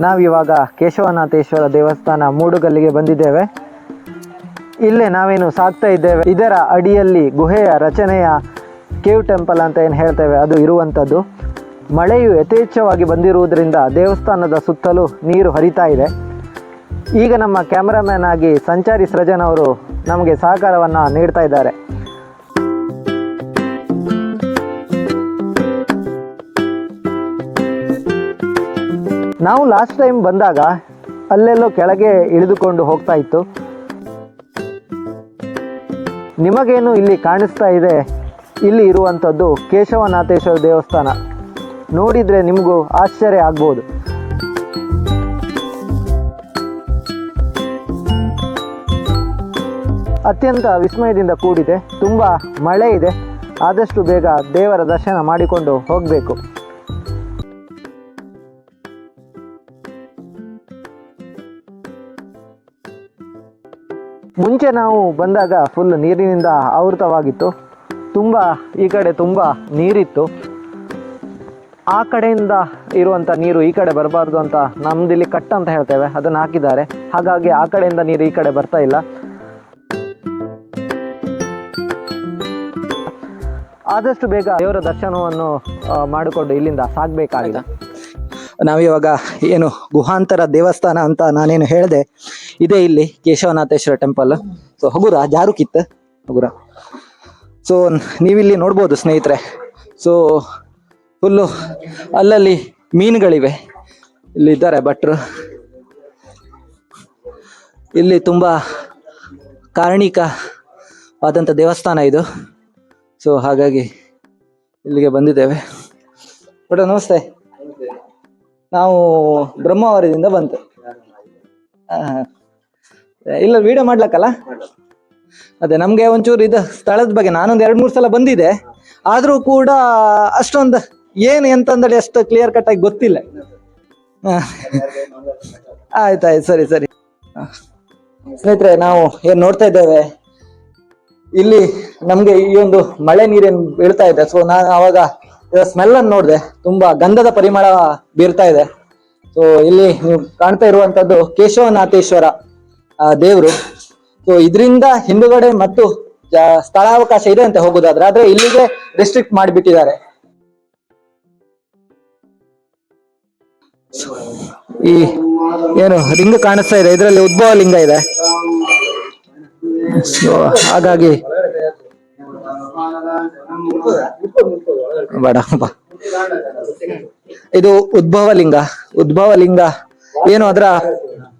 ನಾವಿವಾಗ ಕೇಶವನಾಥೇಶ್ವರ ದೇವಸ್ಥಾನ ಮೂಡುಗಲ್ಲಿಗೆ ಬಂದಿದ್ದೇವೆ. ಇಲ್ಲೇ ನಾವೇನು ಸಾಕ್ತಾ ಇದ್ದೇವೆ. ಇದರ ಅಡಿಯಲ್ಲಿ ಗುಹೆಯ ರಚನೆಯ ಕೇವ್ ಟೆಂಪಲ್ ಅಂತ ಏನು ಹೇಳ್ತೇವೆ, ಅದು ಇರುವಂಥದ್ದು. ಮಳೆಯು ಯಥೇಚ್ಛವಾಗಿ ಬಂದಿರುವುದರಿಂದ ದೇವಸ್ಥಾನದ ಸುತ್ತಲೂ ನೀರು ಹರಿತಾ ಇದೆ. ಈಗ ನಮ್ಮ ಕ್ಯಾಮ್ರಾಮ್ಯಾನ್ ಆಗಿ ಸಂಚಾರಿ ಸೃಜನ್ ಅವರು ನಮಗೆ ಸಹಕಾರವನ್ನು ನೀಡ್ತಾ ಇದ್ದಾರೆ. ನಾವು ಲಾಸ್ಟ್ ಟೈಮ್ ಬಂದಾಗ ಅಲ್ಲೆಲ್ಲೋ ಕೆಳಗೆ ಇಳಿದುಕೊಂಡು ಹೋಗ್ತಾ ಇತ್ತು. ನಿಮಗೇನು ಇಲ್ಲಿ ಕಾಣಿಸ್ತಾ ಇದೆ? ಇಲ್ಲಿ ಇರುವಂಥದ್ದು ಕೇಶವನಾಥೇಶ್ವರ ದೇವಸ್ಥಾನ. ನೋಡಿದರೆ ನಿಮಗೂ ಆಶ್ಚರ್ಯ ಆಗ್ಬೋದು. ಅತ್ಯಂತ ವಿಸ್ಮಯದಿಂದ ಕೂಡಿದೆ. ತುಂಬ ಮಳೆ ಇದೆ. ಆದಷ್ಟು ಬೇಗ ದೇವರ ದರ್ಶನ ಮಾಡಿಕೊಂಡು ಹೋಗಬೇಕು. ಮುಂಚೆ ನಾವು ಬಂದಾಗ ಫುಲ್ ನೀರಿನಿಂದ ಆವೃತವಾಗಿತ್ತು. ತುಂಬ, ಈ ಕಡೆ ತುಂಬ ನೀರಿತ್ತು. ಆ ಕಡೆಯಿಂದ ಇರುವಂಥ ನೀರು ಈ ಕಡೆ ಬರಬಾರ್ದು ಅಂತ ನಮ್ದಿಲ್ಲಿ ಕಟ್ ಅಂತ ಹೇಳ್ತೇವೆ, ಅದನ್ನು ಹಾಕಿದ್ದಾರೆ. ಹಾಗಾಗಿ ಆ ಕಡೆಯಿಂದ ನೀರು ಈ ಕಡೆ ಬರ್ತಾ ಇಲ್ಲ. ಆದಷ್ಟು ಬೇಗ ದೇವರ ದರ್ಶನವನ್ನು ಮಾಡಿಕೊಂಡು ಇಲ್ಲಿಂದ ಸಾಗಬೇಕಾಗಿದೆ. ನಾವಿವಾಗ ಏನು ಗುಹಾಂತರ ದೇವಸ್ಥಾನ ಅಂತ ನಾನೇನು ಹೇಳಿದೆ ಇದೆ ಇಲ್ಲಿ ಕೇಶವನಾಥೇಶ್ವರ ಟೆಂಪಲ್ ಸೊ ಹಗುರ ಜಾರುಕಿತ್ ಹಗುರ. ಸೊ ನೀವಿಲ್ಲಿ ನೋಡ್ಬೋದು ಸ್ನೇಹಿತರೆ. ಸೊ ಫುಲ್ಲು ಅಲ್ಲಲ್ಲಿ ಮೀನುಗಳಿವೆ. ಇಲ್ಲಿ ಇದ್ದಾರೆ ಭಟ್ರು. ಇಲ್ಲಿ ತುಂಬ ಕಾರಣಿಕವಾದಂಥ ದೇವಸ್ಥಾನ ಇದು. ಸೊ ಹಾಗಾಗಿ ಇಲ್ಲಿಗೆ ಬಂದಿದ್ದೇವೆ. ಬಟ್ ನಮಸ್ತೆ. ನಾವು ಬ್ರಹ್ಮಾವರದಿಂದ ಬಂತು. ಆ, ಇಲ್ಲ ವಿಡಿಯೋ ಮಾಡ್ಲಕ್ಕಲ್ಲ? ಅದೇ, ನಮ್ಗೆ ಒಂಚೂರು ಇದು ಸ್ಥಳದ ಬಗ್ಗೆ ನಾನೊಂದು ಎರಡು ಮೂರು ಸಲ ಬಂದಿದೆ. ಆದ್ರೂ ಕೂಡ ಅಷ್ಟೊಂದು ಏನು ಎಂತಂದ್ರೆ ಅಷ್ಟು ಕ್ಲಿಯರ್ ಕಟ್ ಆಗಿ ಗೊತ್ತಿಲ್ಲ. ಆಯ್ತಾಯ್ತು, ಸರಿ ಸರಿ. ಸ್ನೇಹಿತರೆ, ನಾವು ಏನ್ ನೋಡ್ತಾ ಇದ್ದೇವೆ? ಇಲ್ಲಿ ನಮ್ಗೆ ಈ ಒಂದು ಮಳೆ ನೀರೇನ್ ಬೀಳ್ತಾ ಇದೆ. ಸೊ ನಾನು ಅವಾಗ ಸ್ಮೆಲ್ ಅನ್ನು ನೋಡಿದೆ. ತುಂಬಾ ಗಂಧದ ಪರಿಮಳ ಬೀರ್ತಾ ಇದೆ. ಸೊ ಇಲ್ಲಿ ನೀವು ಕಾಣ್ತಾ ಇರುವಂತದ್ದು ಕೇಶವನಾಥೇಶ್ವರ. ದೇವ್ರು. ಸೊ ಇದರಿಂದ ಹಿಂದುಗಡೆ ಮತ್ತು ಸ್ಥಳಾವಕಾಶ ಇದೆ ಅಂತ ಹೋಗುದಾದ್ರೆ ಆದ್ರೆ ಇಲ್ಲಿಗೆ ರೆಸ್ಟ್ರಿಕ್ಟ್ ಮಾಡಿಬಿಟ್ಟಿದ್ದಾರೆ. ಈ ಏನು ಲಿಂಗ ಕಾಣಿಸ್ತಾ ಇದೆ. ಇದರಲ್ಲಿ ಉದ್ಭವ ಲಿಂಗ ಇದೆ. ಸೊ ಹಾಗಾಗಿ ಬೇಡ. ಇದು ಉದ್ಭವ ಲಿಂಗ. ಉದ್ಭವ ಲಿಂಗ ಏನು ಅದರ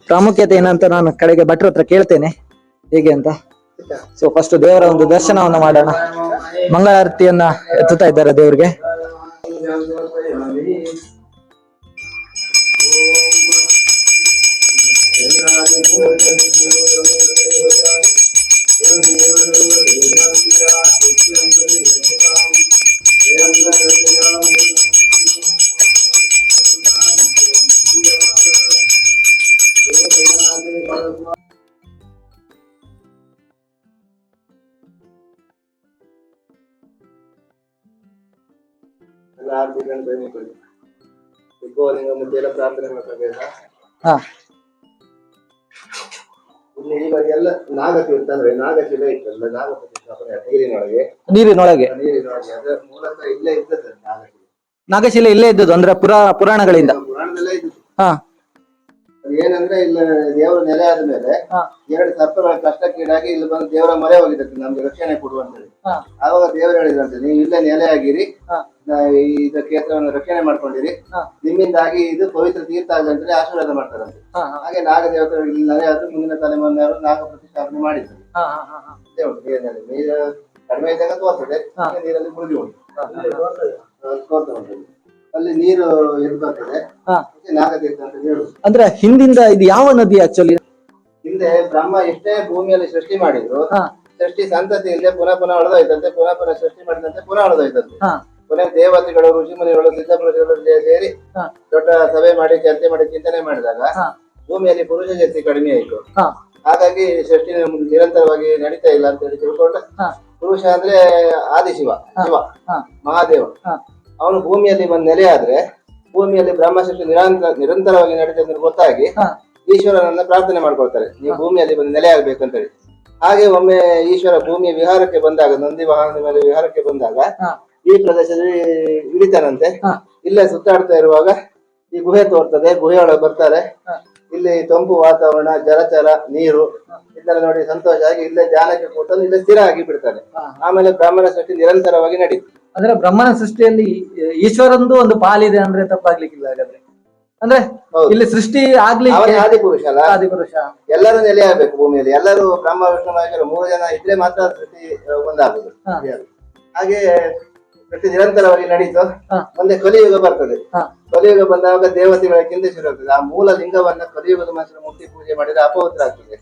ಪ್ರಾಮುಖ್ಯತೆ ಏನಂತ ನಾನು ಕಡೆಗೆ ಭಟ್ರ ಹತ್ರ ಕೇಳ್ತೇನೆ. ಹೇಗೆ ಅಂತ? ಸೊ ಫಸ್ಟ್ ದೇವರ ಒಂದು ದರ್ಶನವನ್ನು ಮಾಡೋಣ. ಮಂಗಳಾರತಿಯನ್ನ ಎತ್ತುತ್ತಾ ಇದ್ದಾರೆ ದೇವ್ರಿಗೆ. ಎಲ್ಲ ಆರ್ತಿಗಳನ್ನು ಬೇಡಿಕೊಳ್ಳಿ ಉದ್ಭವಲಿಂಗ ಮುಂದೆ ಎಲ್ಲ ಪ್ರಾರ್ಥನೆ ಮಾಡಬೇಕಾ ಹಾ ಇಲ್ಲಿ ಇವಾಗ ಎಲ್ಲ ನಾಗತೀರ್ಥ ಅಂದ್ರೆ ನಾಗಶಿಲೆ ಇತ್ತಲ್ಲ ನಾಗ ಪ್ರತಿಷ್ಠಾಪನೆ ನೀರಿನೊಳಗೆ ನೀರಿನೊಳಗೆ ನೀರಿನೊಳಗೆ ಅದರ ಮೂಲತಃ ಇಲ್ಲೇ ಇದ್ದದ್ದು ನಾಗಶಿಲೆ ನಾಗಶಿಲೆ ಇಲ್ಲೇ ಇದ್ದದ್ದು ಅಂದ್ರೆ ಪುರಾ ಪುರಾಣಗಳಿಂದ ಪುರಾಣದಲ್ಲೇ ಇದ್ದದ್ದು ಹಾ ಅದು ಏನಂದ್ರೆ ಇಲ್ಲ ದೇವರ ನೆಲೆ ಆದ್ಮೇಲೆ. ಎರಡು ಸರ್ಪಗಳ ಕಷ್ಟಕ್ಕೀಡಾಗಿ ಇಲ್ಲಿ ಬಂದು ದೇವರ ಮರೆ ಹೋಗಿದ್ದಕ್ಕೆ ನಮ್ಗೆ ರಕ್ಷಣೆ ಕೊಡುವಂತೇಳಿ. ಆವಾಗ ದೇವರು ಹೇಳಿದಂತೆ ನೀವು ಇಲ್ಲೇ ನೆಲೆ ಆಗಿರಿ ಇದ ಕ್ಷೇತ್ರವನ್ನು ರಕ್ಷಣೆ ಮಾಡ್ಕೊಂಡಿರಿ. ನಿಮ್ಮಿಂದಾಗಿ ಇದು ಪವಿತ್ರ ತೀರ್ಥ ಆಗಂತೇಳಿ ಆಶೀರ್ವಾದ ಮಾಡ್ತಾರಂತೆ. ಹಾಗೆ ನಾಗ ದೇವತೆಗಳು ಇಲ್ಲಿ ನೆಲೆ ಆದ್ರೂ ಮುಂದಿನ ತಲೆಮಾರಿನವರು ನಾಗ ಪ್ರತಿಷ್ಠಾಪನೆ ಮಾಡಿದ್ರು. ನೀರಿನಲ್ಲಿ ನೀರು ಕಡಿಮೆ ಇದ್ದಾಗ ತೋರ್ತದೆ ನೀರಲ್ಲಿ ಮುಳುಗಿ ಉಂಟು ತೋರ್ತಾ ಉಂಟು. ಅಲ್ಲಿ ನೀರು ಹಾ. ಅಂದ್ರೆ ಹಿಂದಿಂದ ಇದು ಯಾವ ನದಿ ಆಕ್ಚುಲಿ ಹಿಂದೆ ಬ್ರಹ್ಮ ಎಷ್ಟೇ ಭೂಮಿಯಲ್ಲಿ ಸೃಷ್ಟಿ ಮಾಡಿದ್ರು ಹಾ. ಸೃಷ್ಟಿ ಸಂತತಿ ಇಲ್ಲದೆ ಪುನಃ ಪುನಃ ಹೊಡೆದೋಯ್ತಂತೆ ಪುನಃ ಪುನಃ ಸೃಷ್ಟಿ ಮಾಡಿದಂತೆ ಪುನಃ ಹೊಡೆದೋಯ್ತಂತೆ ಕೊನೆ ಪುನಃ ದೇವತೆಗಳು ಋಷಿಮುನಿಗಳು ಸಿದ್ಧಪುರುಷಗಳು ಸೇರಿ ಹಾ. ದೊಡ್ಡ ಸಭೆ ಮಾಡಿ ಚರ್ಚೆ ಮಾಡಿ ಚಿಂತನೆ ಮಾಡಿದಾಗ ಹಾ. ಭೂಮಿಯಲ್ಲಿ ಪುರುಷ ಶಕ್ತಿ ಕಡಿಮೆ ಆಯ್ತು ಹಾ. ಹಾಗಾಗಿ ಸೃಷ್ಟಿ ನಮ್ಗೆ ನಿರಂತರವಾಗಿ ನಡೀತಾ ಇಲ್ಲ ಅಂತ ಹೇಳಿ ತಿಳ್ಕೊಂಡು ಹಾ. ಪುರುಷ ಅಂದ್ರೆ ಆದಿಶಿವ ಶಿವ ಹಾ. ಮಹಾದೇವ ಹಾ. ಅವನು ಭೂಮಿಯಲ್ಲಿ ಬಂದು ನೆಲೆಯಾದ್ರೆ ಭೂಮಿಯಲ್ಲಿ ಬ್ರಹ್ಮಶಕ್ತಿ ನಿರಂತರ ನಿರಂತರವಾಗಿ ನಡೀತದೆ ಅಂತ ಗೊತ್ತಾಗಿ ಈಶ್ವರನನ್ನ ಪ್ರಾರ್ಥನೆ ಮಾಡ್ಕೊಳ್ತಾರೆ. ನೀವು ಭೂಮಿಯಲ್ಲಿ ಬಂದು ನೆಲೆಯಾಗಬೇಕಂತೇಳಿ ಹಾಗೆ ಒಮ್ಮೆ ಈಶ್ವರ ಭೂಮಿಯ ವಿಹಾರಕ್ಕೆ ಬಂದಾಗ ನಂದಿ ವಾಹನದ ಮೇಲೆ ವಿಹಾರಕ್ಕೆ ಬಂದಾಗ ಈ ಪ್ರದೇಶದಲ್ಲಿ ಇಳಿತಾನಂತೆ. ಇಲ್ಲೇ ಸುತ್ತಾಡ್ತಾ ಇರುವಾಗ ಈ ಗುಹೆ ತೋರ್ತದೆ. ಗುಹೆಯೊಳಗೆ ಬರ್ತಾರೆ. ಇಲ್ಲಿ ತಂಪು ವಾತಾವರಣ ಜಲಚರ ನೀರು ಇದೆಲ್ಲ ನೋಡಿ ಸಂತೋಷ ಆಗಿ ಇಲ್ಲೇ ಧ್ಯಾನಕ್ಕೆ ಕೂತಲ್ಲಿ ಇಲ್ಲೇ ಸ್ಥಿರ ಆಗಿ ಬಿಡ್ತಾರೆ ಆಮೇಲೆ ಬ್ರಾಹ್ಮಣ ಸೃಷ್ಟಿ ನಿರಂತರವಾಗಿ ನಡೀತು. ಅಂದ್ರೆ ಬ್ರಹ್ಮನ ಸೃಷ್ಟಿಯಲ್ಲಿ ಈಶ್ವರಂದು ಒಂದು ಪಾಲಿದೆ ಅಂದ್ರೆ ತಪ್ಪಾಗ್ಲಿಕ್ಕಿಲ್ಲ ಹಾಗಾದ್ರೆ. ಅಂದ್ರೆ ಇಲ್ಲಿ ಸೃಷ್ಟಿ ಆಗ್ಲಿ ಆದಿಪುರುಷ ಅಲ್ಲ? ಆದಿಪುರುಷ. ಎಲ್ಲರೂ ನೆಲೆಯಾಗಬೇಕು ಭೂಮಿಯಲ್ಲಿ. ಎಲ್ಲರೂ ಬ್ರಹ್ಮ ವಿಷ್ಣು ಮಹೇಶ್ವರ ಮೂರು ಜನ ಇದ್ರೆ ಮಾತ್ರ ಸೃಷ್ಟಿ ಒಂದಾಗುದು. ಹಾಗೆ ಸೃಷ್ಟಿ ನಿರಂತರವಾಗಿ ನಡೀತು. ಒಂದೇ ಮುಂದೆ ಕಲಿಯುಗ ಬರ್ತದೆ. ಕಲಿಯುಗ ಬಂದಾಗ ದೇವತೆಗಳಿಗಿಂತ ಶುರು ಆಗ್ತದೆ. ಆ ಮೂಲ ಲಿಂಗವನ್ನ ಕಲಿಯುಗದ ಮನುಷ್ಯರು ಮುಟ್ಟಿ ಪೂಜೆ ಮಾಡಿದ್ರೆ ಅಪವಿತ್ರ ಆಗ್ತದೆ.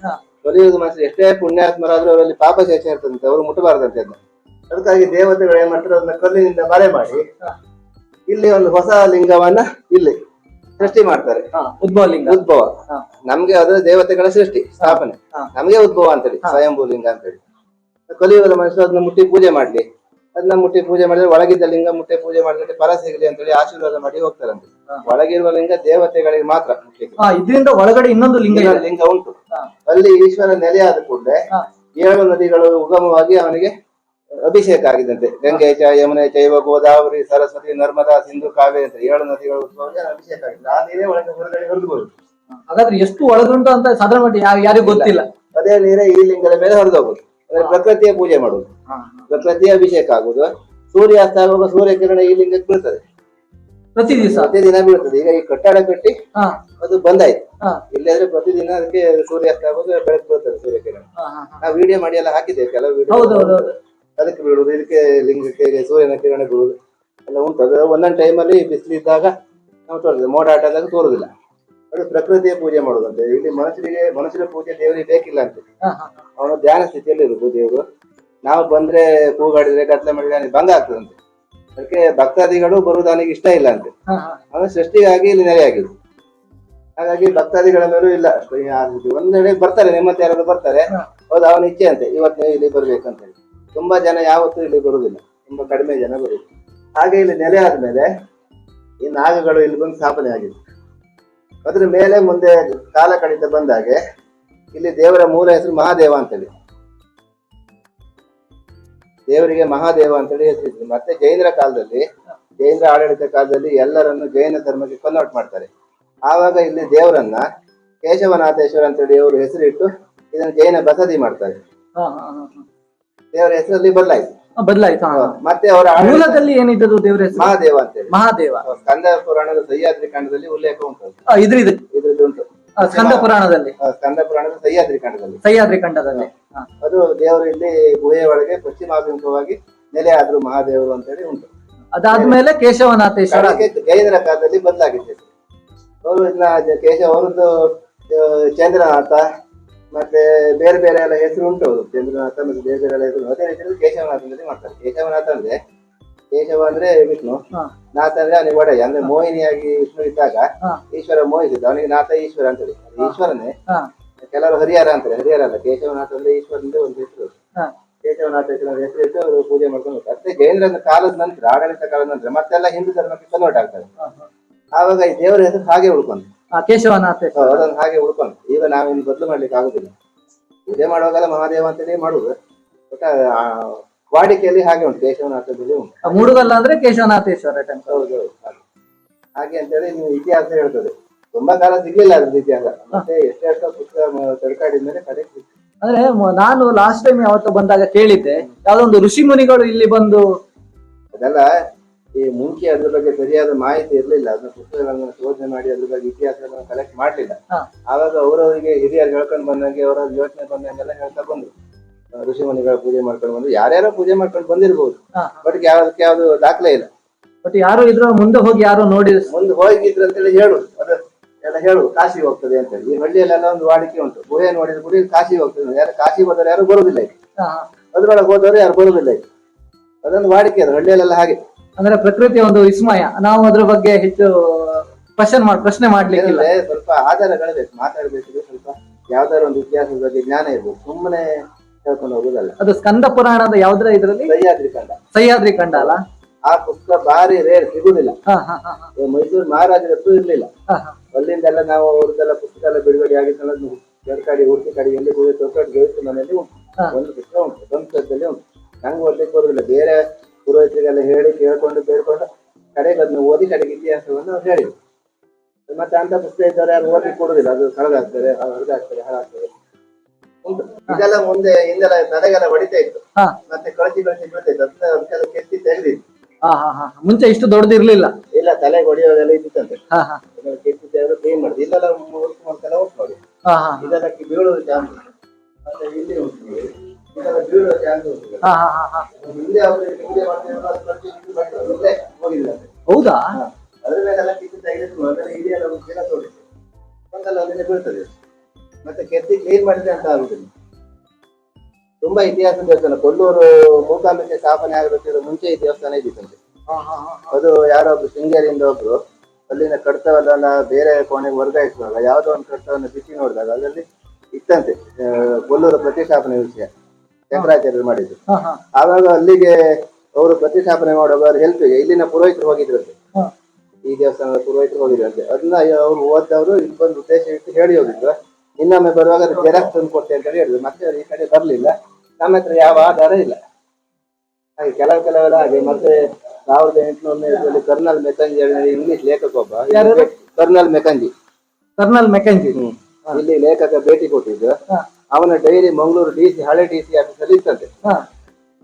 ಕಲಿಯುಗದ ಮನುಷ್ಯರು ಎಷ್ಟೇ ಪುಣ್ಯಾತ್ಮರಾದ್ರೂ ಅವರಲ್ಲಿ ಪಾಪ ಶೇಷ ಇರ್ತದಂತೆ. ಅವರು ಮುಟ್ಟಬಾರದಂತೆ ಅದನ್ನ. ಅದಕ್ಕಾಗಿ ದೇವತೆಗಳು ಏನ್ ಮಾಡ್ತಾರೆ ಅದನ್ನ ಕಲ್ಲಿನಿಂದ ಮರೆ ಮಾಡಿ ಇಲ್ಲಿ ಒಂದು ಹೊಸ ಲಿಂಗವನ್ನ ಇಲ್ಲಿ ಸೃಷ್ಟಿ ಮಾಡ್ತಾರೆ. ಉದ್ಭವ ಲಿಂಗ. ಉದ್ಭವ. ನಮ್ಗೆ ಅದು ದೇವತೆಗಳ ಸೃಷ್ಟಿ ಸ್ಥಾಪನೆ. ನಮ್ಗೆ ಉದ್ಭವ ಅಂತೇಳಿ ಹೇಳಿ ಸ್ವಯಂಭೂ ಲಿಂಗ ಅಂತೇಳಿ. ಕಲಿಯುಗದ ಮನುಷ್ಯರು ಅದನ್ನ ಮುಟ್ಟಿ ಪೂಜೆ ಮಾಡ್ಲಿ. ಅದನ್ನ ಮುಟ್ಟಿ ಪೂಜೆ ಮಾಡಿದ್ರೆ ಒಳಗಿದ್ದ ಲಿಂಗ ಮುಟ್ಟಿ ಪೂಜೆ ಮಾಡಿದ್ರೆ ಫಲ ಸಿಗಲಿ ಅಂತೇಳಿ ಆಶೀರ್ವಾದ ಮಾಡಿ ಹೋಗ್ತಾರಂತೆ. ಒಳಗಿರುವ ಲಿಂಗ ದೇವತೆಗಳಿಗೆ ಮಾತ್ರ ಇದರಿಂದ ಒಳಗಡೆ ಇನ್ನೊಂದು ಲಿಂಗ ಲಿಂಗ ಉಂಟು. ಅಲ್ಲಿ ಈಶ್ವರ ನೆಲೆಯಾದ ಕೂಡಲೇ ಹಾ. ಏಳು ನದಿಗಳು ಉಗಮವಾಗಿ ಅವನಿಗೆ ಅಭಿಷೇಕ ಆಗಿದಂತೆ ಗಂಗೆ ಚ ಯಮುನೆ ಚೈವ ಗೋದಾವರಿ ಸರಸ್ವತಿ ನರ್ಮದಾ ಸಿಂಧು ಕಾವೇರಿ ಅಂತ ಏಳು ನದಿಗಳು ಅಭಿಷೇಕ ಆಗಿದೆ ಆ ನೀರೇ ಒಳಗೆ ಹೊರಗಡೆ ಹೊರದು ಹಾಗಾದ್ರೆ ಎಷ್ಟು ಒಳಗುಂಟು ಅಂತ ಸಾಧಾರಣ ಯಾರಿಗೂ ಗೊತ್ತಿಲ್ಲ. ಅದೇ ನೀರೇ ಈ ಲಿಂಗದ ಮೇಲೆ ಹೊರದು ಹೋಗುದು ಅಂದ್ರೆ ಪ್ರಕೃತಿಯ ಪೂಜೆ ಮಾಡುದು ಪ್ರಕೃತಿಯ ಅಭಿಷೇಕ ಆಗುದು ಸೂರ್ಯಾಸ್ತ ಆಗುವಾಗ ಸೂರ್ಯ ಕಿರಣ ಈ ಲಿಂಗಕ್ಕೆ ಬೀಳ್ತದೆ ಪ್ರತಿ ದಿವಸ ಪ್ರತಿದಿನ ಬೀಳ್ತದೆ ಈಗ ಈ ಕಟ್ಟಡ ಕಟ್ಟಿ ಅದು ಬಂದಾಯ್ತು. ಇಲ್ಲಾದ್ರೆ ಪ್ರತಿದಿನ ಅದಕ್ಕೆ ಸೂರ್ಯಾಸ್ತ ಆಗುವಾಗ ಬೆಳಕು ಬೀಳ್ತದೆ ಸೂರ್ಯ ಕಿರಣ. ನಾವು ವಿಡಿಯೋ ಮಾಡಿ ಎಲ್ಲ ಹಾಕಿದ್ದೇವೆ. ಕೆಲವು ವಿಡಿಯೋ. ಅದಕ್ಕೆ ಬೀಳುದು ಇದಕ್ಕೆ ಲಿಂಗಕ್ಕೆ ಸೂರ್ಯನ ಕಿರಣ ಬೀಳುದು ಎಲ್ಲ ಉಂಟು. ಅದು ಒಂದೊಂದು ಟೈಮಲ್ಲಿ ಬಿಸಿಲಿದ್ದಾಗ ನಾವು ತೋರಿಸಿದೆ ಮೋಡ ಆಟದಾಗ ತೋರುದಿಲ್ಲ. ಅದು ಪ್ರಕೃತಿಯ ಪೂಜೆ ಮಾಡುದಂತೆ. ಇಲ್ಲಿ ಮನುಷ್ಯರಿಗೆ ಮನುಷ್ಯರ ಪೂಜೆ ದೇವರಿಗೆ ಬೇಕಿಲ್ಲ ಅಂತ. ಅವನು ಧ್ಯಾನ ಸ್ಥಿತಿಯಲ್ಲಿ ಇರುದು ದೇವರು. ನಾವು ಬಂದ್ರೆ ಕೂಗಾಡಿದ್ರೆ ಕತ್ಲೆ ಮಾಡಿದ್ರೆ ಅವನಿಗೆ ಭಂಗ ಆಗ್ತದಂತೆ. ಅದಕ್ಕೆ ಭಕ್ತಾದಿಗಳು ಬರುವುದು ಅವನಿಗೆ ಇಷ್ಟ ಇಲ್ಲ ಅಂತೆ. ಅವನು ಸೃಷ್ಟಿಗಾಗಿ ಇಲ್ಲಿ ನೆಲೆಯಾಗಿದೆ ಹಾಗಾಗಿ ಭಕ್ತಾದಿಗಳ ಮೇಲೂ ಇಲ್ಲ ಒಂದೆಡೆ ಬರ್ತಾರೆ ನಿಮ್ಮತ್ತೆ ಯಾರಾದ್ರು ಬರ್ತಾರೆ. ಹೌದು ಅವನ ಇಚ್ಛೆ ಅಂತೆ. ಇವತ್ತು ಇಲ್ಲಿ ಬರ್ಬೇಕಂತ ಹೇಳಿ ತುಂಬಾ ಜನ ಯಾವತ್ತೂ ಇಲ್ಲಿ ಬರುವುದಿಲ್ಲ. ತುಂಬಾ ಕಡಿಮೆ ಜನ ಬರುತ್ತೆ ಹಾಗೆ ಇಲ್ಲಿ ನೆಲೆ ಆದ್ಮೇಲೆ ಈ ನಾಗಗಳು ಇಲ್ಲಿ ಬಂದು ಸ್ಥಾಪನೆ ಆಗಿದೆ ಅದ್ರ ಮೇಲೆ ಮುಂದೆ ಕಾಲ ಕಡಿತ ಬಂದಾಗೆ ಇಲ್ಲಿ ದೇವರ ಮೂಲ ಹೆಸರು ಮಹಾದೇವ ಅಂತೇಳಿ. ದೇವರಿಗೆ ಮಹಾದೇವ ಅಂತೇಳಿ ಹೆಸರಿದ್ರು. ಮತ್ತೆ ಜೈನರ ಕಾಲದಲ್ಲಿ, ಜೈನರ ಆಡಳಿತ ಕಾಲದಲ್ಲಿ ಎಲ್ಲರನ್ನು ಜೈನ ಧರ್ಮಕ್ಕೆ ಕನ್ವರ್ಟ್ ಮಾಡ್ತಾರೆ. ಆವಾಗ ಇಲ್ಲಿ ದೇವರನ್ನ ಕೇಶವನಾಥೇಶ್ವರ ಅಂತೇಳಿ ಅವರು ಹೆಸರಿಟ್ಟು ಇದನ್ನು ಜೈನ ಬಸದಿ ಮಾಡ್ತಾರೆ. ದೇವರ ಹೆಸರಲ್ಲಿ ಬದಲಾಯಿತು. ಬದಲಾಯ್ತು. ಮತ್ತೆ ಅವರ ಮೂಲದಲ್ಲಿ ಏನಿದ್ದದು ದೇವರ ಹೆಸರು? ಮಹಾದೇವ ಅಂತೇಳಿ ಮಹಾದೇವ. ಸ್ಕಂದ ಪುರಾಣದ ಸಹ್ಯಾದ್ರಿ ಕಾಂಡದಲ್ಲಿ ಉಲ್ಲೇಖ ಉಂಟು ಇದ್ರ ಇದ್ರದ್ದು ಉಂಟು. ಸ್ಕಂದ ಪುರಾಣದಲ್ಲಿ. ಸ್ಕಂದ ಪುರಾಣದ ಸಹ್ಯಾದ್ರಿ ಕಾಂಡದಲ್ಲಿ ಸಹ್ಯಾದ್ರಿ ಕಾಂಡದಲ್ಲಿ ಅದು ದೇವರು ಇಲ್ಲಿ ಗುಹೆಯ ಒಳಗೆ ಪಶ್ಚಿಮಾಭಿಮುಖವಾಗಿ ನೆಲೆ ಆದ್ರು ಮಹಾದೇವರು ಅಂತೇಳಿ ಉಂಟು. ಅದಾದ್ಮೇಲೆ ಕೇಶವನಾಥೇಶ್ವರ. ಜೈನರ ಕಾಲದಲ್ಲಿ ಬದಲಾಗಿದೆ ಅವರು ಕೇಶವ ಅವರದ್ದು ಚಂದ್ರನಾಥ ಮತ್ತೆ ಬೇರೆ ಬೇರೆ ಎಲ್ಲ ಹೆಸರು ಉಂಟು. ಚಂದ್ರನಾಥ ಮತ್ತೆ ಬೇರೆ ಬೇರೆ ಎಲ್ಲ ಹೆಸರು ಅದೇ ರೀತಿ ಕೇಶವನಾಥ ಅಂತ ಮಾಡ್ತಾರೆ. ಕೇಶವನಾಥ ಅಂದ್ರೆ ಕೇಶವ ಅಂದ್ರೆ ವಿಷ್ಣು. ನಾಥ ಅಂದ್ರೆ ಅವನಿಗೆ ಒಡೆಯ. ಅಂದ್ರೆ ಮೋಹಿನಿಯಾಗಿ ವಿಷ್ಣು ಇದ್ದಾಗ ಈಶ್ವರ ಮೋಹಿಸಿದ್ದ. ಅವನಿಗೆ ನಾಥ ಈಶ್ವರ ಅಂತೇಳಿ. ಅದು ಈಶ್ವರನೇ. ಕೆಲವರು ಹರಿಹರ ಅಂತಾರೆ. ಹರಿಹರ ಅಲ್ಲ. ಕೇಶವನಾಥ ಅಂದ್ರೆ ಈಶ್ವರನಿಂದ ಒಂದು ಹೆಸರು ಕೇಶವನಾಥ ಹೆಸರು ಇಟ್ಟು ಅವರು ಪೂಜೆ ಮಾಡ್ಕೊಂಡು ಹೋಗ್ತಾರೆ. ಅಷ್ಟೇ ಜೈನರ ಕಾಲದ ನಂತರ ಆಡಳಿತ ಕಾಲದ ನಂತರ ಮತ್ತೆಲ್ಲ ಹಿಂದೂ ಧರ್ಮಕ್ಕೆ ಕನ್ವರ್ಟ್ ಆಗ್ತಾರೆ. ಆವಾಗ ಈ ದೇವರ ಹೆಸರು ಹಾಗೆ ಉಳ್ಕೊಂಡು ಕೇಶವನಾಥ ಅದನ್ನು ಹಾಗೆ ಉಳ್ಕೊಂಡು ಈಗ ಇಲ್ಲಿ ಬದಲು ಮಾಡ್ಲಿಕ್ಕೆ ಆಗುದಿಲ್ಲ. ಪೂಜೆ ಮಾಡುವಾಗೆಲ್ಲ ಮಹಾದೇವ ಅಂತೇಳಿ ಮಾಡುದು. ಬಟ್ ವಾಡಿಕೆಯಲ್ಲಿ ಹಾಗೆ ಉಂಟು ಕೇಶವನಾಥದಲ್ಲಿ ಉಂಟು. ಮೂಡುಗಲ್ಲ ಅಂದ್ರೆ ಕೇಶವನಾಥೇಶ್ವರ ಟೆಂಪಲ್ ಹೌದು ಹೌದು ಹಾಗೆ. ಅಂತ ಅಂತೇಳಿ ನೀವು ಇತಿಹಾಸ ಹೇಳ್ತದೆ. ತುಂಬಾ ಕಾಲ ಸಿಗ್ಲಿಲ್ಲ ಅದ್ರದ್ದು ಇತಿಹಾಸ. ಮತ್ತೆ ಎಷ್ಟೆಷ್ಟೋ ಪುಸ್ತಕ ತಡ್ಕಾಡಿದ ಮೇಲೆ ಕಡೆ ಸಿಕ್ತು. ಅಂದ್ರೆ ಮ- ನಾನು ಲಾಸ್ಟ್ ಟೈಮ್ ಯಾವತ್ತೋ ಬಂದಾಗ ಕೇಳಿದ್ದೆ ಯಾವ್ದೋ ಒಂದು ಋಷಿ ಮುನಿಗಳು ಇಲ್ಲಿ ಬಂದು ಅದೆಲ್ಲ ಈ ಮುಂಚೆ ಅದ್ರ ಬಗ್ಗೆ ಸರಿಯಾದ ಮಾಹಿತಿ ಇರಲಿಲ್ಲ. ಅದನ್ನ ಪುಸ್ತಕಗಳನ್ನ ಶೋಧನೆ ಮಾಡಿ ಅದ್ರ ಬಗ್ಗೆ ಇತಿಹಾಸಗಳನ್ನ ಕಲೆಕ್ಟ್ ಮಾಡ್ಲಿಲ್ಲ. ಆವಾಗ ಅವರವರಿಗೆ ಹಿರಿಯರು ಹೇಳ್ಕೊಂಡು ಬಂದಂಗೆ ಅವರ ಯೋಚನೆ ಬಂದಂಗೆಲ್ಲ ಹೇಳ್ತಾ ಬಂದ್ರು. ಋಷಿ ಮುನಿಗಳ ಪೂಜೆ ಮಾಡ್ಕೊಂಡು ಬಂದ್ರು. ಯಾರ್ಯಾರು ಪೂಜೆ ಮಾಡ್ಕೊಂಡು ಬಂದಿರ್ಬೋದು. ಬಟ್ ಯಾವ್ದಕ್ಕೆ ಯಾವ್ದು ದಾಖಲೆ ಇಲ್ಲ. ಬಟ್ ಯಾರು ಇದ್ರ ಮುಂದೆ ಹೋಗಿ ಯಾರು ನೋಡಿ ಮುಂದೆ ಹೋಗಿದ್ರು ಅಂತೇಳಿ ಹೇಳು. ಅದು ಎಲ್ಲ ಹೇಳು. ಕಾಶಿ ಹೋಗ್ತದೆ ಅಂತೇಳಿ. ಈ ಹಳ್ಳಿಯಲ್ಲೆಲ್ಲ ಒಂದು ವಾಡಿಕೆ ಉಂಟು. ಗುಹೆ ನೋಡಿದ ಕೂಡ ಕಾಶಿ ಹೋಗ್ತದೆ. ಯಾರು ಕಾಶಿ ಹೋದ್ರೆ ಯಾರು ಬರುದಿಲ್ಲ ಅದ್ರೊಳಗೆ ಹೋದವರು ಯಾರು ಬರುದಿಲ್ಲ ಅದೊಂದು ವಾಡಿಕೆ ಅದು. ಹಳ್ಳಿಯಲ್ಲೆಲ್ಲ ಹಾಗೆ. ಅಂದ್ರೆ ಪ್ರಕೃತಿಯ ಒಂದು ವಿಸ್ಮಯ. ನಾವು ಅದ್ರ ಬಗ್ಗೆ ಹೆಚ್ಚು ಕ್ವಶನ್ ಮಾಡಿ ಪ್ರಶ್ನೆ ಮಾಡ್ಲಿಕ್ಕಿಲ್ಲ. ಏನಂದ್ರೆ ಸ್ವಲ್ಪ ಆಧಾರಗಳಿರ್ಬೇಕು ಮಾತಾಡ್ಬೇಕಿದ್ರೆ ಸ್ವಲ್ಪ ಯಾವ್ದಾದ್ರು ಒಂದು ಇತಿಹಾಸದ ಬಗ್ಗೆ ಜ್ಞಾನ ಇರ್ಬೇಕು ಸುಮ್ಮನೆ ಹೇಳ್ಕೊಂಡು ಹೋಗುದಲ್ಲ. ಅದು ಸ್ಕಂದ ಪುರಾಣದ ಯಾವ್ದ್ರ ಇದ್ರಲ್ಲಿ? ಸಹ್ಯಾದ್ರಿ ಕಂಡ. ಸಹ್ಯಾದ್ರಿ ಕಂಡ ಅಲ್ಲ? ಆ ಪುಸ್ತಕ ಬಾರಿ ರೇರ್ ಸಿಗುದಿಲ್ಲ. ಮೈಸೂರು ಮಹಾರಾಜರ ಹಾ ಹಾ. ಮೈಸೂರು ಮಹಾರಾಜರತ್ತು ಇರ್ಲಿಲ್ಲ. ಅಲ್ಲಿಂದೆಲ್ಲ ನಾವು ಅವ್ರದ್ದೆಲ್ಲ ಪುಸ್ತಕ ಎಲ್ಲ ಬಿಡುಗಡೆ ಆಗಿ ಕಡೆ ಹುಡುಕಿ ಕಡೆ ಎಲ್ಲಿ ಹೋಗಿ ಗವಿತು ಮನೆಯಲ್ಲಿ ಉಂಟು. ಒಂದು ಪುಸ್ತಕ ಉಂಟು ಸಂಸ್ಕೃತದಲ್ಲಿ ಉಂಟು. ನಂಗೆ ಓದ್ಲಿಕ್ಕೆ ಬರುದಿಲ್ಲ. ಬೇರೆ ಪುರೋಹಿತರಿಗೆಲ್ಲ ಹೇಳಿ ಕೇಳ್ಕೊಂಡು ಬೇಡ್ಕೊಂಡು ಕಡೆಗೆ ಅದನ್ನ ಓದಿ ಕಡೆಗೆ ಇತಿಹಾಸವನ್ನು ಅವ್ರು ಹೇಳಿದ್ರು. ಮತ್ತೆ ಅಂತ ಪುಸ್ತಕ ಇದ್ದವ್ರು ಯಾರು ಓದಿ ಕೊಡುದಿಲ್ಲ. ಅದು ಕಳೆದಾಗ್ತದೆ ಹರಿದಾಗ್ತದೆ ಹಾಳಾಗ್ತದೆ. ಉಂಟು. ಇದೆಲ್ಲ ಮುಂದೆ ಹಿಂದೆಲ್ಲ ತಲೆಗೆಲ್ಲ ಹೊಡಿತಾ ಇತ್ತು. ಮತ್ತೆ ಕಳಚಿ ಕಳಚಿ ಬೀಳ್ತಾ ಇತ್ತು. ಅದನ್ನ ಅದಕ್ಕೆಲ್ಲ ಕೆತ್ತಿ ತೆಗೆದಿತ್ತು. ಮುಂಚೆ ಇಷ್ಟು ದೊಡ್ಡದಿರ್ಲಿಲ್ಲ. ಇಲ್ಲ ತಲೆ ಹೊಡಿಯೋದೆಲ್ಲ ಇದ್ದಿತ್ತಂತೆ. ಕೆತ್ತಿ ತೆಗೆದು ಕ್ಲೀನ್ ಮಾಡಿದ್ರು ಇಲ್ಲೆಲ್ಲ ನೋಡಿ ಹಾ ಹಾ ಇದೆಲ್ಲ ಬೀಳೋದು ಚಾನ್ಸ್ ಮತ್ತೆ ಇಲ್ಲಿ ಹಿಂದೆ. ಅದ್ರ ಮೇಲೆಲ್ಲ ಕಿತ್ತು ಒಂದಲ್ಲ ಒಂದಿನ ಬೀಳ್ತದೆ ಮತ್ತೆ ಕೆತ್ತಿ ಕ್ಲೀನ್ ಮಾಡಿದ್ರೆ ಅಂತ ಆಗುದಿಲ್ಲ. ತುಂಬಾ ಇತಿಹಾಸ ದೇವಸ್ಥಾನ ಕೊಲ್ಲೂರು ಮೂಕಾಂಬಿಕೆ ಸ್ಥಾಪನೆ ಆಗಬೇಕಿದ್ರೆ ಮುಂಚೆ ಈ ದೇವಸ್ಥಾನ ಇದ್ದಿತ್ತಂತೆ. ಹಾ ಹಾ ಹಾ ಅದು ಯಾರೋ ಒಬ್ರು ಶೃಂಗೇರಿಯಿಂದ ಒಬ್ರು ಅಲ್ಲಿನ ಕಡತವಲ್ಲ ಬೇರೆ ಕೋಣೆಗೆ ವರ್ಗಾಯಿಸುವಾಗ ಯಾವುದೋ ಒಂದು ಕಡ್ತವನ್ನು ಬಿಚ್ಚಿ ನೋಡಿದಾಗ ಅದರಲ್ಲಿ ಇತ್ತಂತೆ ಕೊಲ್ಲೂರು ಪ್ರತಿಷ್ಠಾಪನೆ ವಿಷಯ. ಶಂಕರಾಚಾರ್ಯರು ಮಾಡಿದ್ರು. ಆವಾಗ ಅಲ್ಲಿಗೆ ಅವರು ಪ್ರತಿಷ್ಠಾಪನೆ ಮಾಡುವಾಗ ಹೆಲ್ಪ್ ಇದೆ ಇಲ್ಲಿನ ಪುರೋಹಿತರು ಹೋಗಿದ್ರಂತೆ. ಈ ದೇವಸ್ಥಾನದ ಪುರೋಹಿತರು ಹೋಗಿದ್ರಂತೆ. ಅದನ್ನ ಅವ್ರು ಓದ್ದವರು ಇಲ್ಲಿ ಬಂದು ಉದ್ದೇಶ ಇಟ್ಟು ಹೇಳಿ ಹೋಗಿದ್ರು. ಇನ್ನೊಮ್ಮೆ ಬರುವಾಗ ಜೆರಾಕ್ಸ್ ತಂದು ಕೊಡ್ತೇವೆ ಅಂತ ಹೇಳಿ ಹೇಳಿದ್ರು. ಮತ್ತೆ ಅವ್ರು ಈ ಕಡೆ ಬರ್ಲಿಲ್ಲ. ನಮ್ಮ ಹತ್ರ ಯಾವ ಆಧಾರ ಇಲ್ಲ. ಹಾಗೆ ಕೆಲವು ಕೆಲವೆಲ್ಲ ಹಾಗೆ. ಮತ್ತೆ ಸಾವಿರದ ಎಂಟುನೂರ ಇದ್ರಲ್ಲಿ ಕರ್ನಲ್ ಮೆಕಂಜಿ ಹೇಳಿ ಇಂಗ್ಲಿಷ್ ಲೇಖಕ ಒಬ್ಬ? ಕರ್ನಲ್ ಮೆಕಂಜಿ ಕರ್ನಲ್ ಮೆಕಂಜಿ ಇಲ್ಲಿ ಲೇಖಕ ಭೇಟಿ ಕೊಟ್ಟಿದ್ದು. ಅವನ ಡೈರಿ ಮಂಗಳೂರು ಡಿ ಸಿ ಹಳೆ ಡಿ ಸಿ ಆಫೀಸಲ್ಲಿ ಹಾ.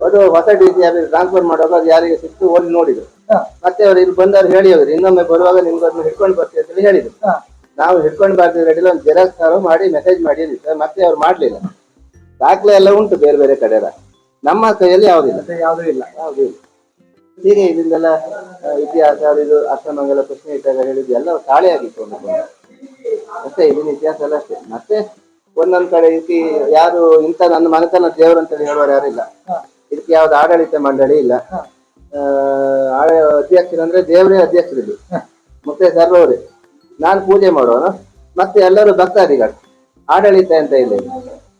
ಅದು ಹೊಸ ಡಿ ಸಿ ಆಫೀಸ್ ಟ್ರಾನ್ಸ್ಫರ್ ಮಾಡುವಾಗ ಅದು ಯಾರಿಗೆ ಸಿಕ್ತು ಓದಿ ನೋಡಿದ್ರು. ಮತ್ತೆ ಅವ್ರು ಇಲ್ಲಿ ಬಂದವ್ರು ಹೇಳಿ ಅವ್ರು ಇನ್ನೊಮ್ಮೆ ಬರುವಾಗ ನಿಮ್ಗೆ ಅದನ್ನ ಹಿಡ್ಕೊಂಡು ಬರ್ತೀವಿ ಅಂತ ಹೇಳಿ ಹೇಳಿದ್ರು ನಾವು ಹಿಡ್ಕೊಂಡು ಬರ್ತೀವಿ ಅಡ್ಡಿಲ್ಲ ಒಂದು ಜೆರಾಕ್ಸ್ ಮಾಡಿ ಮೆಸೇಜ್ ಮಾಡಿ ಸರ್ ಮತ್ತೆ ಅವ್ರು ಮಾಡಲಿಲ್ಲ. ದಾಖಲೆ ಎಲ್ಲ ಉಂಟು ಬೇರೆ ಬೇರೆ ಕಡೆ ನಮ್ಮ ಕೈಯಲ್ಲಿ ಯಾವುದಿಲ್ಲ. ಯಾವುದೂ ಇಲ್ಲ. ಯಾವ್ದು ಇಲ್ಲ. ಹೀಗೆ ಇದರಿಂದೆಲ್ಲ ಇತಿಹಾಸ ಇದು ಅಷ್ಟಮಂಗಲ ಪ್ರಶ್ನೆ ಇಟ್ಟಾಗ ಹೇಳಿದ್ದು ಎಲ್ಲ ತಾಳೆ ಆಗಿತ್ತು ಮತ್ತೆ ಇದಿನ ಅಷ್ಟೇ ಇಲ್ಲಿನ ಇತಿಹಾಸ ಎಲ್ಲ ಅಷ್ಟೇ. ಮತ್ತೆ ಒಂದೊಂದ್ ಕಡೆ ಇದಕ್ಕೆ ಯಾರು ಇಂತ ನನ್ನ ಮನೆತನ ದೇವರು ಅಂತ ಹೇಳುವವರು ಯಾರು ಇಲ್ಲ. ಇದಕ್ಕೆ ಯಾವ್ದು ಆಡಳಿತ ಮಂಡಳಿ ಇಲ್ಲ. ಆ, ಆಡ- ಅಧ್ಯಕ್ಷರಂದ್ರೆ ದೇವರೇ ಅಧ್ಯಕ್ಷರಿದ್ದು ಮತ್ತೆ ಸರ್ವರೇ. ನಾನು ಪೂಜೆ ಮಾಡೋನು ಮತ್ತೆ ಎಲ್ಲರೂ ಭಕ್ತಾದಿಗಳು. ಆಡಳಿತ ಅಂತ ಇಲ್ಲ.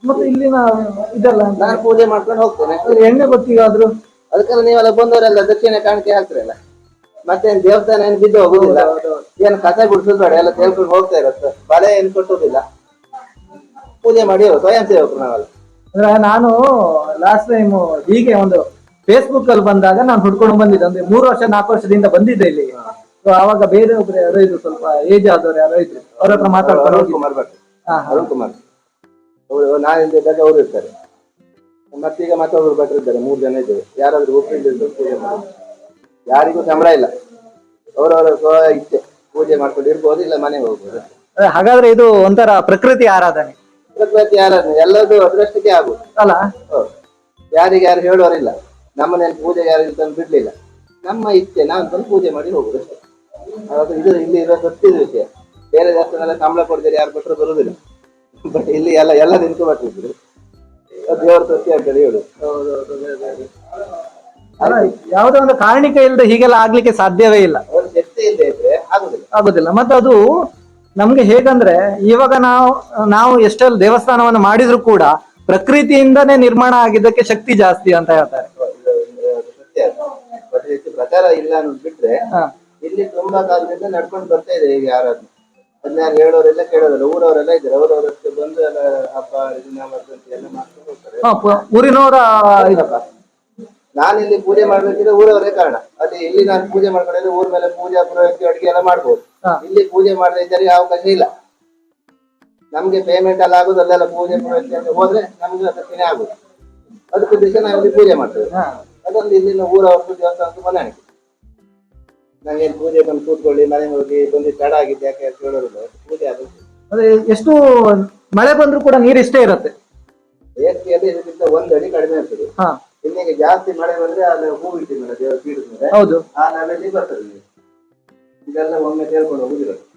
ಮತ್ತೆ ಇಲ್ಲಿನ ಇದೆಲ್ಲ ನಾನು ಪೂಜೆ ಮಾಡ್ಕೊಂಡು ಹೋಗ್ತೇನೆ. ಎಣ್ಣೆ ಗೊತ್ತಿಗಾದ್ರು ಅದಕ್ಕೆಲ್ಲ ನೀವೆಲ್ಲ ಬಂದವರೆಲ್ಲ ದಕ್ಷಿಣ ಕಾಣಿಕೆ ಹಾಕ್ತಿರಲ್ಲ ಮತ್ತೆ ದೇವಸ್ಥಾನ ಏನು ಬಿದ್ದು ಹೋಗುದಿಲ್ಲ. ಏನು ಕಸ ಬಿಡಿಸೋದು ಬೇಡ ಎಲ್ಲ ತೇಳ್ಕೊಂಡು ಹೋಗ್ತಾ ಇರತ್ತೆ ಬಲೆ ಏನು ಕೊಟ್ಟುದಿಲ್ಲ. ಪೂಜೆ ಮಾಡಿ ಸ್ವಯಂ ಸೇವಕರು ನಾವೆಲ್ಲ. ಅಂದ್ರೆ ನಾನು ಲಾಸ್ಟ್ ಟೈಮ್ ಹೀಗೆ ಒಂದು ಫೇಸ್ಬುಕ್ ಅಲ್ಲಿ ಬಂದಾಗ ನಾನು ಹುಡ್ಕೊಂಡು ಬಂದಿದ್ದೆ. ಅಂದ್ರೆ ಮೂರು ವರ್ಷ ನಾಲ್ಕು ವರ್ಷದಿಂದ ಬಂದಿದ್ದೆ ಇಲ್ಲಿ. ಅವಾಗ ಬೇರೆ ಒಬ್ರು ಯಾರೋ ಇದ್ರು ಸ್ವಲ್ಪ ಏಜ್ ಆದವ್ರು ಯಾರೋ ಇದ್ರು. ಅವ್ರ ಹತ್ರ ಮಾತಾಡ್ಕೊಂಡು ಅರುಣ್ ಕುಮಾರ್ ಭಟ್ ಅರುಣ್ ಕುಮಾರ್. ಅವರು ನಾನು ಇದ್ದಾಗ ಅವರು ಇರ್ತಾರೆ. ಮತ್ತೀಗ ಮತ್ತೊಬ್ರು ಭಟ್ರು ಇದ್ದಾರೆ ಮೂರು ಜನ ಇದ್ದಾರೆ. ಯಾರಾದ್ರೂ ಒಪ್ಪಿದ್ದು ಪೂಜೆ ಮಾಡಿ ಯಾರಿಗೂ ಸಂಬಳ ಇಲ್ಲ. ಅವರವರ ಸ್ವಯ ಇಚ್ಛೆ ಪೂಜೆ ಮಾಡ್ಕೊಂಡು ಇರ್ಬೋದು ಇಲ್ಲ ಮನೆಗೆ ಹೋಗ್ಬೋದು. ಹಾಗಾದ್ರೆ ಇದು ಒಂಥರ ಪ್ರಕೃತಿ ಆರಾಧನೆ. ಪ್ರಕೃತಿ ಯಾರನ್ನು? ಎಲ್ಲದೂ ಅದೃಷ್ಟಕ್ಕೆ ಆಗುದು ಅಲ್ಲ? ಹೌದು. ಯಾರಿಗೆ ಯಾರು ಹೇಳೋರಿಲ್ಲ ನಮ್ಮನೇಲಿ ಪೂಜೆ ಯಾರು ತಂದು ಬಿಡ್ಲಿಲ್ಲ. ನಮ್ಮ ಇಚ್ಛೆ ನಾವು ತಂದು ಪೂಜೆ ಮಾಡಿ ಹೋಗುದು ಅಷ್ಟೇ. ಇದು ಇಲ್ಲಿ ಇರೋ ಸತ್ಯದ ವಿಷಯ. ಬೇರೆ ದೇವಸ್ಥಾನ ಸಂಬಳ ಕೊಡ್ತೀರಿ ಯಾರು ಕೊಟ್ಟರು ಬರುದಿಲ್ಲ ಬಟ್ ಇಲ್ಲಿ ಎಲ್ಲ ಎಲ್ಲ ನಿಂತು ಬರ್ತಿದ್ರು ದೇವರ ಸತ್ಯ ಹೌದು ಹೇಳು. ಅಲ್ಲ ಯಾವುದೋ ಒಂದು ಕಾರಣಿಕ ಇಲ್ಲದೆ ಹೀಗೆಲ್ಲ ಆಗ್ಲಿಕ್ಕೆ ಸಾಧ್ಯವೇ ಇಲ್ಲ. ಒಂದು ಶಕ್ತಿ ಇಲ್ಲದೆ ಇದ್ರೆ ಆಗುದಿಲ್ಲ ಆಗುದಿಲ್ಲ ಮತ್ತೆ ಅದು ನಮ್ಗೆ ಹೇಗಂದ್ರೆ ಇವಾಗ ನಾವು ನಾವು ಎಷ್ಟೆಲ್ಲ ದೇವಸ್ಥಾನವನ್ನು ಮಾಡಿದ್ರು ಕೂಡ ಪ್ರಕೃತಿಯಿಂದನೇ ನಿರ್ಮಾಣ ಆಗಿದ್ದಕ್ಕೆ ಶಕ್ತಿ ಜಾಸ್ತಿ ಅಂತ ಹೇಳ್ತಾರೆ. ಪ್ರಚಾರ ಇಲ್ಲ ಅನ್ನೋದು ಬಿಟ್ರೆ ಹ. ಇಲ್ಲಿ ತುಂಬಾ ಕಾಲದಿಂದ ನಡ್ಕೊಂಡು ಬರ್ತಾ ಇದೆ ಈಗ ಯಾರಾದ್ರೂ ಅದನ್ನ ಹೇಳೋರೆಲ್ಲ ಕೇಳೋದಿಲ್ಲ ಊರವರೆಲ್ಲ ಇದ್ದಾರೆ ಅವರವರಷ್ಟು ಬಂದು ಎಲ್ಲ ಹಬ್ಬ ಇದನ್ನ ಎಲ್ಲ ಮಾಡ್ಕೊಂಡು ಹೋಗ್ತಾರೆ ಊರಿನವರ. ನಾನು ಇಲ್ಲಿ ಪೂಜೆ ಮಾಡ್ಬೇಕಿದ್ರೆ ಊರವರೇ ಕಾರಣ. ಅಲ್ಲಿ ಇಲ್ಲಿ ನಾನು ಪೂಜೆ ಮಾಡ್ಕೊಂಡಿದ್ರೆ ಊರ ಮೇಲೆ ಪೂಜಾ ಪುರೋಹಿತ ಅಡಿಗೆ ಎಲ್ಲ ಮಾಡ್ಬೋದು. ಇಲ್ಲಿ ಪೂಜೆ ಮಾಡದೇ ಇದ್ದರೆ ಅವಕಾಶ ಇಲ್ಲ. ನಮ್ಗೆ ಪೇಮೆಂಟ್ ಎಲ್ಲ ಆಗುದು ಅಲ್ಲೆಲ್ಲ ಪೂಜೆ ಪುರೋಹಿತ ಅಂತ ಹೋದ್ರೆ ನಮ್ಗೆ ಅದಕ್ಕೆ ಆಗುದು. ಅದಕ್ಕೆ ದಿವಸ ನಾವು ಇಲ್ಲಿ ಪೂಜೆ ಮಾಡ್ತೇವೆ. ಅದೊಂದು ಇಲ್ಲಿನ ದೇವಸ್ಥಾನ ಅಂತ ಹೊಂದಾಣಿಕೆ ನಂಗೇನು ಪೂಜೆ ಬಂದು ಕೂತ್ಕೊಳ್ಳಿ ಮನೆ ಹೋಗಿ ಬಂದು ತಡ ಆಗಿದ್ದೆ ಯಾಕೆ ಅಂತ ಹೇಳೋದಿಲ್ಲ. ಪೂಜೆ ಅದು ಎಷ್ಟು ಮಳೆ ಬಂದ್ರು ಕೂಡ ನೀರು ಇಷ್ಟೇ ಇರುತ್ತೆ ಇದಕ್ಕಿಂತ ಒಂದು ಅಡಿ ಕಡಿಮೆ ಇರ್ತದೆ ಹಾ. ಇಲ್ಲಿಗೆ ಜಾಸ್ತಿ ಮಳೆ ಬಂದ್ರೆ ಅಲ್ಲಿ ಹೂ ಇಟ್ಟಿದ್ಮೇಲೆ ದೇವರ ಪೀಠದ ಮೇಲೆ ಹೌದು. ಆ ನಾವೆಲ್ಲಿ ಬರ್ತದೆ. ಇದೆಲ್ಲ ಒಮ್ಮೆ ಕೇಳ್ಕೊಂಡು ಹೋಗುದಿಲ್ಲ.